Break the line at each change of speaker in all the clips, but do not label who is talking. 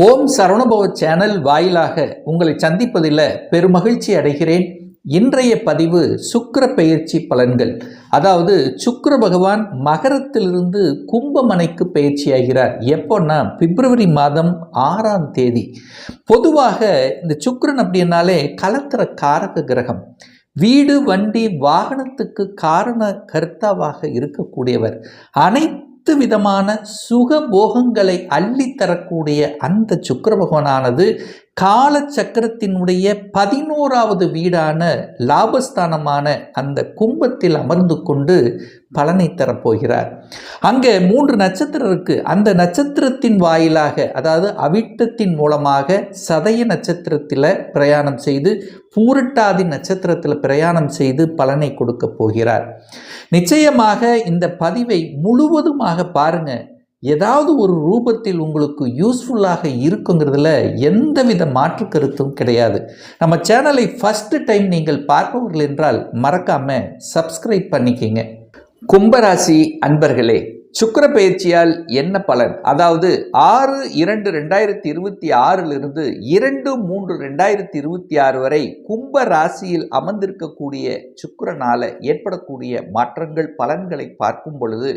ஓம் Saravanabhava channel வாயிலாக உங்களை சந்திப்பதில் பெருமகிழ்ச்சி அடைகிறேன். இன்றைய பதிவு சுக்கர பெயர்ச்சி பலன்கள். அதாவது சுக்கர பகவான் மகரத்திலிருந்து கும்பமனைக்கு பயிற்சியாகிறார் எப்போன்னா பிப்ரவரி மாதம் ஆறாம் தேதி. பொதுவாக இந்த சுக்கரன் அப்படின்னாலே கலத்திர காரக கிரகம். வீடு வண்டி வாகனத்துக்கு காரண கர்த்தாவாக இருக்கக்கூடியவர். அனைத்து விதமான சுக போகங்களை அள்ளித்தரக்கூடிய அந்த சுக்கர பகவானானது கால சக்கரத்தினுடைய பதினோராவது வீடான லாபஸ்தானமான அந்த கும்பத்தில் அமர்ந்து கொண்டு பலனை தரப்போகிறார். அங்கே மூன்று நட்சத்திரம் இருக்கு. அந்த நட்சத்திரத்தின் வாயிலாக அதாவது அவிட்டத்தின் மூலமாக சதய நட்சத்திரத்தில் பிரயாணம் செய்து பூரட்டாதி நட்சத்திரத்தில் பிரயாணம் செய்து பலனை கொடுக்க போகிறார். நிச்சயமாக இந்த பதிவை முழுவதுமாக பாருங்கள் ஏதாவது ஒரு ரூபத்தில் உங்களுக்கு யூஸ்ஃபுல்லாக இருக்குங்கிறதுல எந்தவித மாற்று கருத்தும் கிடையாது. நம்ம சேனலை ஃபஸ்ட்டு டைம் நீங்கள் பார்ப்பவர்கள் என்றால் மறக்காமல் சப்ஸ்கிரைப் பண்ணிக்கிங்க. கும்பராசி அன்பர்களே சுக்கிர பயிற்சியால் என்ன பலன்? அதாவது ஆறு இரண்டு ரெண்டாயிரத்தி இருபத்தி ஆறிலிருந்து இரண்டு மூன்று ரெண்டாயிரத்தி இருபத்தி ஆறு வரை கும்ப ராசியில் அமர்ந்திருக்கக்கூடிய சுக்கரனால் ஏற்படக்கூடிய மாற்றங்கள் பலன்களை பார்க்கும் பொழுது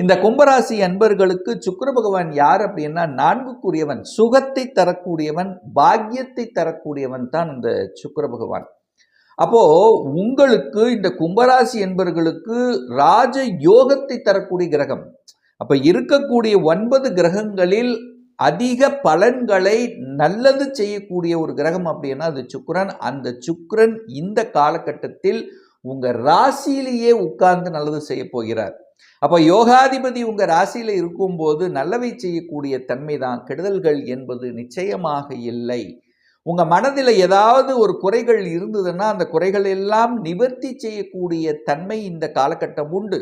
இந்த கும்பராசி அன்பர்களுக்கு சுக்கிர பகவான் யார் அப்படின்னா நான்குக்குரியவன் சுகத்தை தரக்கூடியவன் பாக்கியத்தை தரக்கூடியவன் தான் இந்த சுக்கர பகவான். அப்போ உங்களுக்கு இந்த கும்பராசி என்பர்களுக்கு ராஜ யோகத்தை தரக்கூடிய கிரகம். அப்ப இருக்கக்கூடிய ஒன்பது கிரகங்களில் அதிக பலன்களை நல்லது செய்யக்கூடிய ஒரு கிரகம் அப்படின்னா அது சுக்கரன். அந்த சுக்கிரன் இந்த காலகட்டத்தில் உங்க ராசியிலேயே உட்கார்ந்து நல்லது செய்ய போகிறார். அப்போ யோகாதிபதி உங்கள் ராசியில் இருக்கும்போது நல்லவை செய்யக்கூடிய தன்மை தான் கெடுதல்கள் என்பது நிச்சயமாக இல்லை. உங்கள் மனதில் ஏதாவது ஒரு குறைகள் இருந்ததுன்னா அந்த குறைகள் எல்லாம் நிவர்த்தி செய்யக்கூடிய தன்மை இந்த காலகட்டம் உண்டு.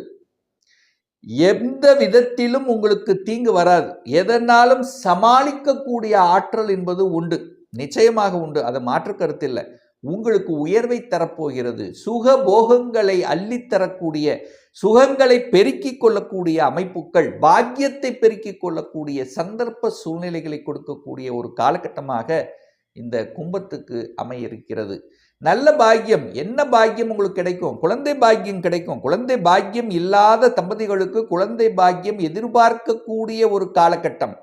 எந்த விதத்திலும் உங்களுக்கு தீங்கு வராது. எதனாலும் சமாளிக்கக்கூடிய ஆற்றல் என்பது உண்டு. நிச்சயமாக உண்டு. அதை மாற்று கருத்தில்லை உங்களுக்கு உயர்வை தரப்போகிறது. சுக போகங்களை அள்ளித்தரக்கூடிய சுகங்களை பெருக்கிக் கொள்ளக்கூடிய அமைப்புகள் பாக்கியத்தை பெருக்கிக் கொள்ளக்கூடிய சந்தர்ப்ப சூழ்நிலைகளை கொடுக்கக்கூடிய ஒரு காலகட்டமாக இந்த கும்பத்துக்கு அமையிருக்கிறது. நல்ல பாக்கியம் என்ன பாக்கியம் உங்களுக்கு கிடைக்கும்? குழந்தை பாக்கியம் கிடைக்கும். குழந்தை பாக்கியம் இல்லாத தம்பதிகளுக்கு குழந்தை பாக்கியம் எதிர்பார்க்கக்கூடிய ஒரு காலகட்டம்.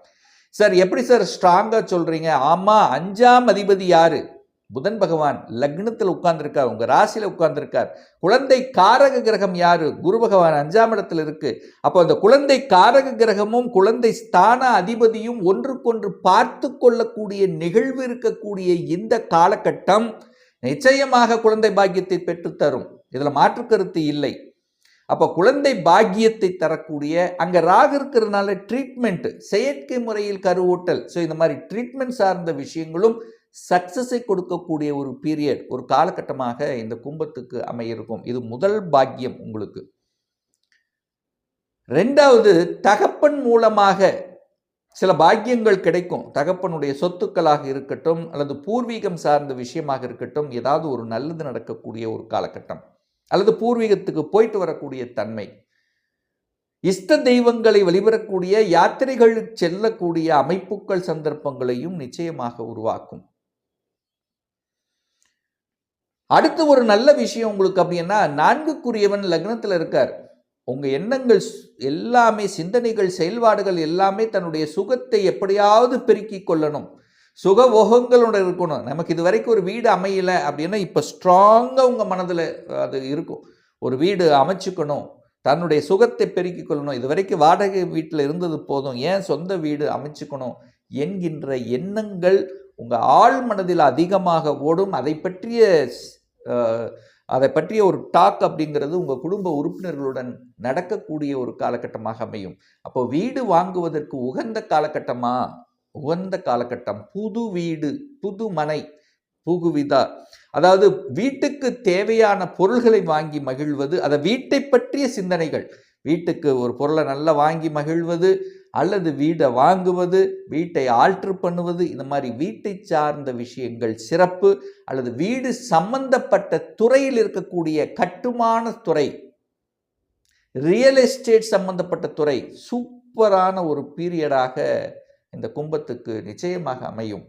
சார் எப்படி சார் ஸ்ட்ராங்காக சொல்கிறீங்க ஆமாம் அஞ்சாம் அதிபதி யாரு? புதன் பகவான் லக்னத்தில் உட்கார்ந்துருக்கார் உங்கள் ராசியில் உட்கார்ந்துருக்கார். குழந்தை காரக கிரகம் யார்? குரு பகவான் அஞ்சாம் இடத்துல இருக்குது அப்போ அந்த குழந்தை காரக கிரகமும் குழந்தை ஸ்தான அதிபதியும் ஒன்றுக்கொன்று பார்த்து கொள்ளக்கூடிய நிகழ்வு இருக்கக்கூடிய இந்த காலகட்டம் நிச்சயமாக குழந்தை பாக்கியத்தை பெற்றுத்தரும். இதில் மாற்று கருத்து இல்லை. அப்போ குழந்தை பாக்கியத்தை தரக்கூடிய அங்கே ராகு இருக்கிறதுனால ட்ரீட்மெண்ட்டு செயற்கை முறையில் கருவூட்டல். ஸோ இந்த மாதிரி ட்ரீட்மெண்ட் சார்ந்த விஷயங்களும் சக்சஸை கொடுக்கக்கூடிய ஒரு பீரியட் ஒரு காலகட்டமாக இந்த கும்பத்துக்கு அமையிருக்கும். இது முதல் பாக்கியம் உங்களுக்கு. ரெண்டாவது தகப்பன் மூலமாக சில பாக்கியங்கள் கிடைக்கும். தகப்பனுடைய சொத்துக்களாக இருக்கட்டும் அல்லது பூர்வீகம் சார்ந்த விஷயமாக இருக்கட்டும் ஏதாவது ஒரு நல்லது நடக்கக்கூடிய ஒரு காலகட்டம் அல்லது பூர்வீகத்துக்கு போயிட்டு வரக்கூடிய தன்மை. இஷ்ட தெய்வங்களை வழிபடக்கூடிய யாத்திரைகள் செல்லக்கூடிய அமைப்புகள் சந்தர்ப்பங்களையும் நிச்சயமாக உருவாக்கும். அடுத்து ஒரு நல்ல விஷயம் உங்களுக்கு அப்படின்னா நான்குக்குரியவன் லக்னத்தில் இருக்கார். உங்கள் எண்ணங்கள் எல்லாமே சிந்தனைகள் செயல்பாடுகள் எல்லாமே தன்னுடைய சுகத்தை எப்படியாவது பெருக்கி கொள்ளணும். சுகவோகங்களோட இருக்கணும். நமக்கு இது வரைக்கும் ஒரு வீடு அமையலை அப்படின்னா இப்போ ஸ்ட்ராங்காக உங்கள் மனதில் அது இருக்கும். ஒரு வீடு அமைச்சுக்கணும். தன்னுடைய சுகத்தை பெருக்கி கொள்ளணும். இது வரைக்கும் வாடகை வீட்டில் இருந்தது போதும். ஏன் சொந்த வீடு அமைச்சுக்கணும்? என்கின்ற எண்ணங்கள் உங்கள் ஆழ் மனதில் அதிகமாக ஓடும் அதை பற்றிய அதை பற்றிய ஒரு டாக் அப்படிங்கிறது உங்கள் குடும்ப உறுப்பினர்களுடன் நடக்கக்கூடிய ஒரு காலகட்டமாக அமையும். அப்போ வீடு வாங்குவதற்கு உகந்த காலகட்டமா? உகந்த காலகட்டம். புது வீடு புது மனை புகுவிதா அதாவது வீட்டுக்கு தேவையான பொருள்களை வாங்கி மகிழ்வது அதை வீட்டை பற்றிய சிந்தனைகள். வீட்டுக்கு ஒரு பொருளை நல்லா வாங்கி மகிழ்வது அல்லது வீடை வாங்குவது வீட்டை ஆல்ட்ரு பண்ணுவது இந்த மாதிரி வீட்டை சார்ந்த விஷயங்கள் சிறப்பு அல்லது வீடு சம்பந்தப்பட்ட துறையில் இருக்கக்கூடிய கட்டுமான துறை ரியல் எஸ்டேட் சம்பந்தப்பட்ட துறை சூப்பரான ஒரு பீரியடாக இந்த கும்பத்துக்கு நிச்சயமாக அமையும்.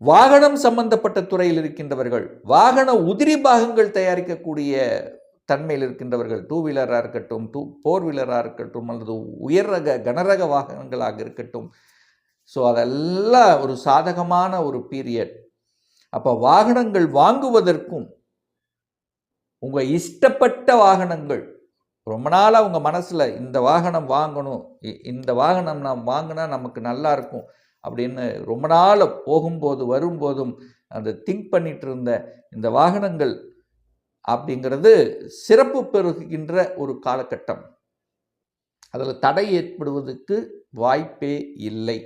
வாகனம் சம்பந்தப்பட்ட துறையில் இருக்கின்றவர்கள் வாகன உதிரி பாகங்கள் தயாரிக்கக்கூடிய தன்மையில் இருக்கின்றவர்கள் டூ வீலராக இருக்கட்டும் டூ ஃபோர் வீலராக இருக்கட்டும் அல்லது உயர் ரக கனரக வாகனங்களாக இருக்கட்டும். ஸோ அதெல்லாம் ஒரு சாதகமான ஒரு பீரியட் அப்போ வாகனங்கள் வாங்குவதற்கும் உங்கள் இஷ்டப்பட்ட வாகனங்கள் ரொம்ப நாளாக உங்கள் மனசில் இந்த வாகனம் வாங்கணும் இ- இந்த வாகனம் நாம் வாங்கினா நமக்கு நல்லா இருக்கும் அப்படின்னு ரொம்ப நாள் போகும்போது வரும்போதும் அந்த திங்க் பண்ணிட்டு இருந்த இந்த வாகனங்கள் அப்படிங்கிறது சிறப்பு பெறுகின்ற ஒரு காலகட்டம். அதில் தடை ஏற்படுவதற்கு வாய்ப்பே இல்லை.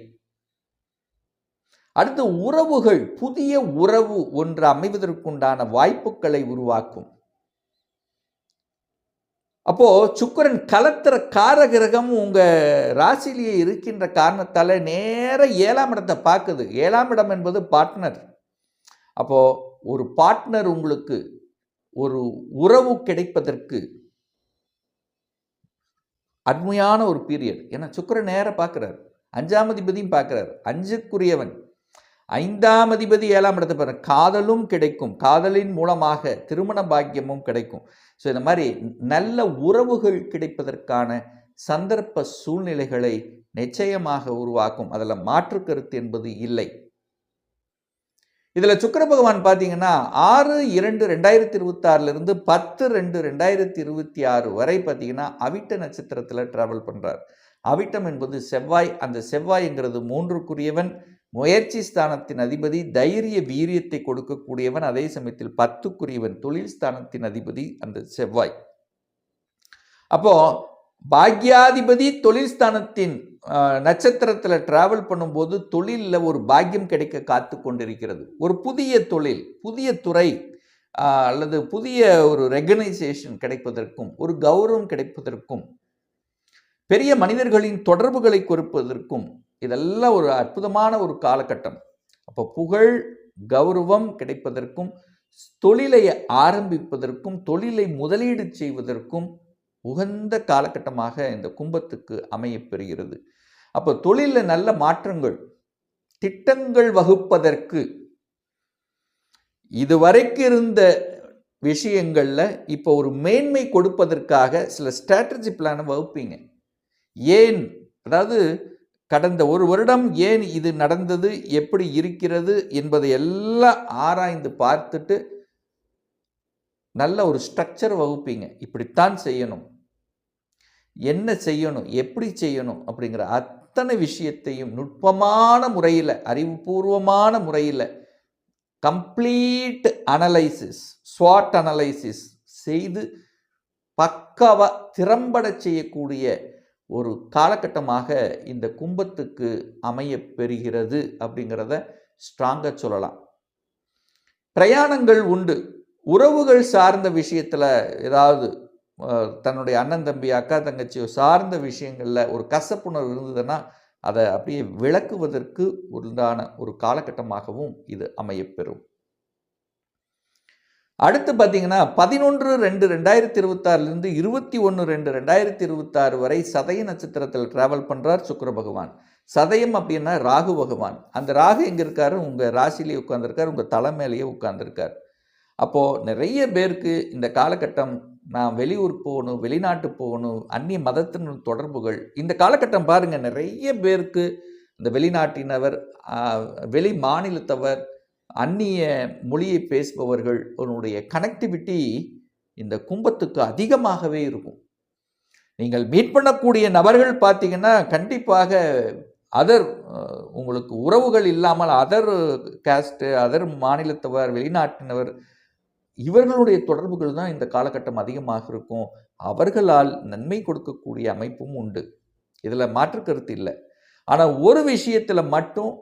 அடுத்து உறவுகள் புதிய உறவு ஒன்று அமைவதற்குண்டான வாய்ப்புகளை உருவாக்கும். அப்போ சுக்கரன் கலத்திர காரகிரகம் உங்க ராசிலேயே இருக்கின்ற காரணத்தால் நேர ஏழாம் இடத்தை பார்க்குது. ஏழாம் இடம் என்பது பார்ட்னர் அப்போ ஒரு பார்ட்னர் உங்களுக்கு ஒரு உறவு கிடைப்பதற்கு அருமையான ஒரு பீரியட் ஏன்னா சுக்கிரன் நேர பார்க்குறாரு அஞ்சாம் அதிபதியும் பார்க்குறாரு அஞ்சுக்குரியவன். ஐந்தாம் அதிபதி ஏழாம் இடத்தை பாருங்க காதலும் கிடைக்கும். காதலின் மூலமாக திருமண பாக்கியமும் கிடைக்கும். ஸோ இந்த மாதிரி நல்ல உறவுகள் கிடைப்பதற்கான சந்தர்ப்ப சூழ்நிலைகளை நிச்சயமாக உருவாக்கும். அதில் மாற்று கருத்து என்பது இல்லை. இதில் சுக்கர பகவான் பார்த்தீங்கன்னா ஆறு இரண்டு ரெண்டாயிரத்தி இருபத்தாறுலேருந்து பத்து ரெண்டு ரெண்டாயிரத்தி இருபத்தி ஆறு வரை பார்த்தீங்கன்னா அவிட்ட நட்சத்திரத்தில் ட்ராவல் பண்ணுறார் அவிட்டம் என்பது செவ்வாய் அந்த செவ்வாய்ங்கிறது மூன்றுக்குரியவன். முயற்சி ஸ்தானத்தின் அதிபதி தைரிய வீரியத்தை கொடுக்கக்கூடியவன். அதே சமயத்தில் பத்துக்குரியவன் தொழில் ஸ்தானத்தின் அதிபதி அந்த செவ்வாய். அப்போ பாக்யாதிபதி தொழில் ஸ்தானத்தின் நட்சத்திரத்தில் டிராவல் பண்ணும்போது தொழிலில் ஒரு பாக்கியம் கிடைக்க காத்து கொண்டிருக்கிறது. ஒரு புதிய தொழில் புதிய துறை அல்லது புதிய ஒரு ரெகனைசேஷன் கிடைப்பதற்கும் ஒரு கௌரவம் கிடைப்பதற்கும் பெரிய மனிதர்களின் தொடர்புகளை கொடுப்பதற்கும் இதெல்லாம் ஒரு அற்புதமான ஒரு காலகட்டம். அப்போ புகழ் கௌரவம் கிடைப்பதற்கும் தொழிலை ஆரம்பிப்பதற்கும் தொழிலை முதலீடு செய்வதற்கும் உகந்த காலகட்டமாக இந்த கும்பத்துக்கு அமையப் பெறுகிறது. அப்போ தொழிலில் நல்ல மாற்றங்கள். திட்டங்கள் வகுப்பதற்கு. இதுவரைக்கும் இருந்த விஷயங்களில் இப்போ ஒரு மேன்மை கொடுப்பதற்காக சில ஸ்ட்ராட்டஜி பிளானை வகுப்பீங்க. ஏன்? அதாவது கடந்த ஒரு வருடம் ஏன் இது நடந்தது? எப்படி இருக்கிறது? என்பதை எல்லாம் ஆராய்ந்து பார்த்துட்டு நல்ல ஒரு ஸ்ட்ரக்சர் வகுப்பீங்க. இப்படித்தான் செய்யணும். என்ன செய்யணும்? எப்படி செய்யணும்? அப்படிங்கிற அத்தனை விஷயத்தையும் நுட்பமான முறையில் அறிவுபூர்வமான முறையில் கம்ப்ளீட் அனலைசிஸ் ஸ்வாட் அனலைசிஸ் செய்து பக்காவா திறம்பட செய்யக்கூடிய ஒரு காலகட்டமாக இந்த கும்பத்துக்கு அமைய பெறுகிறது அப்படிங்கிறத ஸ்ட்ராங்காக சொல்லலாம். பிரயாணங்கள் உண்டு. உறவுகள் சார்ந்த விஷயத்தில் ஏதாவது தன்னுடைய அண்ணன் தம்பி அக்கா தங்கச்சியோ சார்ந்த விஷயங்களில் ஒரு கசப்புணர்வு இருந்ததுன்னா அதை அப்படியே விளக்குவதற்கு உண்டான ஒரு காலகட்டமாகவும் இது அமையப்பெறும். அடுத்து பார்த்தீங்கன்னா பதினொன்று ரெண்டு ரெண்டாயிரத்தி இருபத்தாறுலேருந்து இருபத்தி ஒன்று ரெண்டு ரெண்டாயிரத்தி இருபத்தாறு வரை சதய நட்சத்திரத்தில் டிராவல் பண்ணுறார் சுக்கர பகவான். சதயம் அப்படின்னா ராகு பகவான். அந்த ராகு எங்கே இருக்காரு? உங்கள் ராசிலேயே உட்காந்துருக்காரு உங்கள் தலை மேலேயே உட்காந்துருக்கார் அப்போது நிறைய பேருக்கு இந்த காலகட்டம் நான் வெளியூர் போகணும் வெளிநாட்டு போகணும் அந்நிய மதத்தின் தொடர்புகள் இந்த காலகட்டம் பாருங்கள் நிறைய பேருக்கு இந்த வெளிநாட்டினவர் வெளி மாநிலத்தவர் அந்நிய மொழியை பேசுபவர்கள் உன்னுடைய கனெக்டிவிட்டி இந்த கும்பத்துக்கு அதிகமாகவே இருக்கும். நீங்கள் மீட் பண்ணக்கூடிய நபர்கள் பார்த்தீங்கன்னா கண்டிப்பாக அதர் உங்களுக்கு உறவுகள் இல்லாமல் அதர் காஸ்ட்டு அதர் மாநிலத்தவர் வெளிநாட்டினவர் இவர்களுடைய தொடர்புகள் தான் இந்த காலகட்டம் அதிகமாக இருக்கும். அவர்களால் நன்மை கொடுக்கக்கூடிய அமைப்பும் உண்டு. இதில் மாற்று கருத்து இல்லை. ஆனால் ஒரு விஷயத்தில் மட்டும்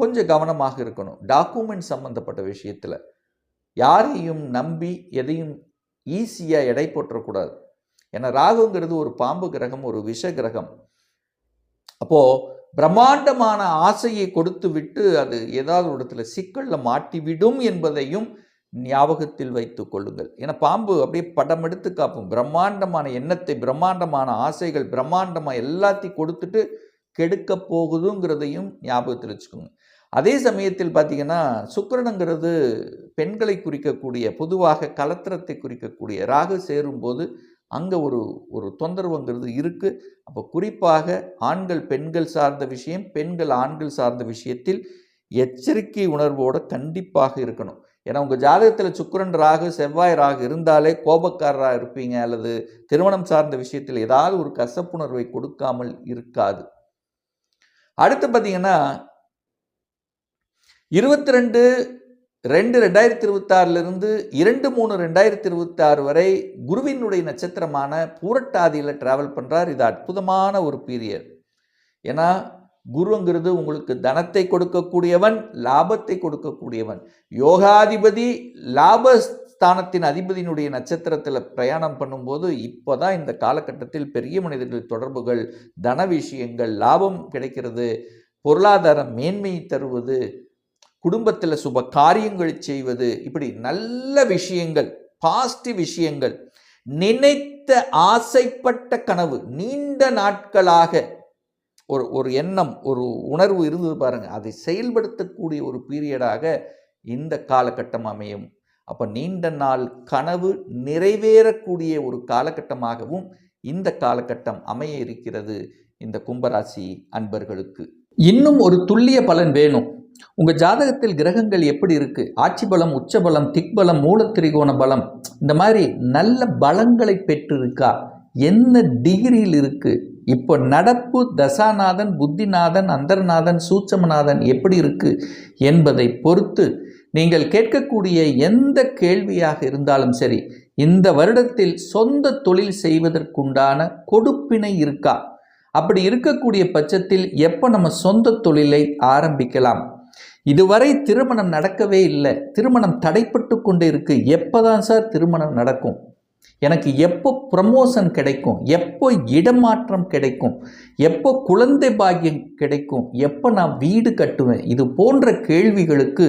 கொஞ்சம் கவனமாக இருக்கணும். டாக்குமெண்ட் சம்மந்தப்பட்ட விஷயத்தில். யாரையும் நம்பி எதையும் ஈஸியாக எடை போற்றக்கூடாது. ஏன்னா ராகுங்கிறது ஒரு பாம்பு கிரகம் ஒரு விஷ கிரகம். அப்போது பிரம்மாண்டமான ஆசையை கொடுத்து விட்டு அது ஏதாவது ஒரு இடத்துல சிக்கலில் மாட்டிவிடும் என்பதையும் ஞாபகத்தில் வைத்துக் கொள்ளுங்கள். ஏன்னா பாம்பு அப்படியே படம் எடுத்து காப்பும். பிரம்மாண்டமான எண்ணத்தை பிரம்மாண்டமான ஆசைகள் பிரம்மாண்டமாக எல்லாத்தையும் கொடுத்துட்டு கெடுக்க போகுதுங்கிறதையும் ஞாபகத்தில் வச்சுக்கோங்க. அதே சமயத்தில் பார்த்தீங்கன்னா சுக்கரனுங்கிறது பெண்களை குறிக்கக்கூடிய பொதுவாக கலத்திரத்தை குறிக்கக்கூடிய ராகு சேரும்போது அங்கே ஒரு ஒரு தொந்தரவுங்கிறது இருக்குது அப்போ குறிப்பாக ஆண்கள் பெண்கள் சார்ந்த விஷயம் பெண்கள் ஆண்கள் சார்ந்த விஷயத்தில் எச்சரிக்கை உணர்வோடு கண்டிப்பாக இருக்கணும். ஏன்னா உங்கள் ஜாதகத்தில் சுக்கரன் ராகு செவ்வாய் ராகு இருந்தாலே கோபக்காரராக இருப்பீங்க அல்லது திருமணம் சார்ந்த விஷயத்தில் ஏதாவது ஒரு கசப்புணர்வை கொடுக்காமல் இருக்காது. அடுத்து பார்த்தீங்கன்னா இருபத்தி ரெண்டு ரெண்டு ரெண்டாயிரத்தி இருபத்தாறுலேருந்து இரண்டு மூணு ரெண்டாயிரத்தி இருபத்தாறு வரை குருவினுடைய நட்சத்திரமான பூரட்டாதியில் ட்ராவல் பண்ணுறார் இது அற்புதமான ஒரு பீரியட் ஏன்னா குருங்கிறது உங்களுக்கு தனத்தை கொடுக்கக்கூடியவன் லாபத்தை கொடுக்கக்கூடியவன். யோகாதிபதி லாபஸ்தானத்தின் அதிபதியினுடைய நட்சத்திரத்தில் பிரயாணம் பண்ணும்போது இப்போ தான் இந்த காலகட்டத்தில் பெரிய மனிதர்கள் தொடர்புகள் தன விஷயங்கள் லாபம் கிடைக்கிறது. பொருளாதார மேன்மையை தருவது குடும்பத்தில் சுப காரியங்கள் செய்வது இப்படி நல்ல விஷயங்கள் பாசிட்டிவ் விஷயங்கள். நினைத்த ஆசைப்பட்ட கனவு நீண்ட நாட்களாக ஒரு ஒரு எண்ணம் ஒரு உணர்வு இருந்தது பாருங்கள் அதை செயல்படுத்தக்கூடிய ஒரு பீரியடாக இந்த காலகட்டம் அமையும். அப்போ நீண்ட நாள் கனவு நிறைவேறக்கூடிய ஒரு காலகட்டமாகவும் இந்த காலகட்டம் அமைய இருக்கிறது இந்த கும்பராசி அன்பர்களுக்கு. இன்னும் ஒரு துல்லிய பலன் வேணும். உங்கள் ஜாதகத்தில் கிரகங்கள் எப்படி இருக்குது ஆட்சி பலம் உச்ச பலம் திக்பலம் மூலத்திரிகோண பலம் இந்த மாதிரி நல்ல பலங்களை பெற்றிருக்கா? என்ன டிகிரியில் இருக்குது இப்போ நடப்பு தசாநாதன் புத்திநாதன் அந்தர்நாதன் சூட்சமநாதன் எப்படி இருக்குது என்பதை பொறுத்து நீங்கள் கேட்கக்கூடிய எந்த கேள்வியாக இருந்தாலும் சரி இந்த வருடத்தில் சொந்த தொழில் செய்வதற்குண்டான கொடுப்பினை இருக்கா? அப்படி இருக்கக்கூடிய பட்சத்தில் எப்போ நம்ம சொந்த தொழிலை ஆரம்பிக்கலாம்? இதுவரை திருமணம் நடக்கவே இல்லை. திருமணம் தடைப்பட்டு கொண்டே இருக்கு. எப்போதான் சார் திருமணம் நடக்கும்? எனக்கு எப்போ ப்ரமோஷன் கிடைக்கும்? எப்போ இடமாற்றம் கிடைக்கும்? எப்போ குழந்தை பாக்கியம் கிடைக்கும்? எப்போ நான் வீடு கட்டுவேன்? இது போன்ற கேள்விகளுக்கு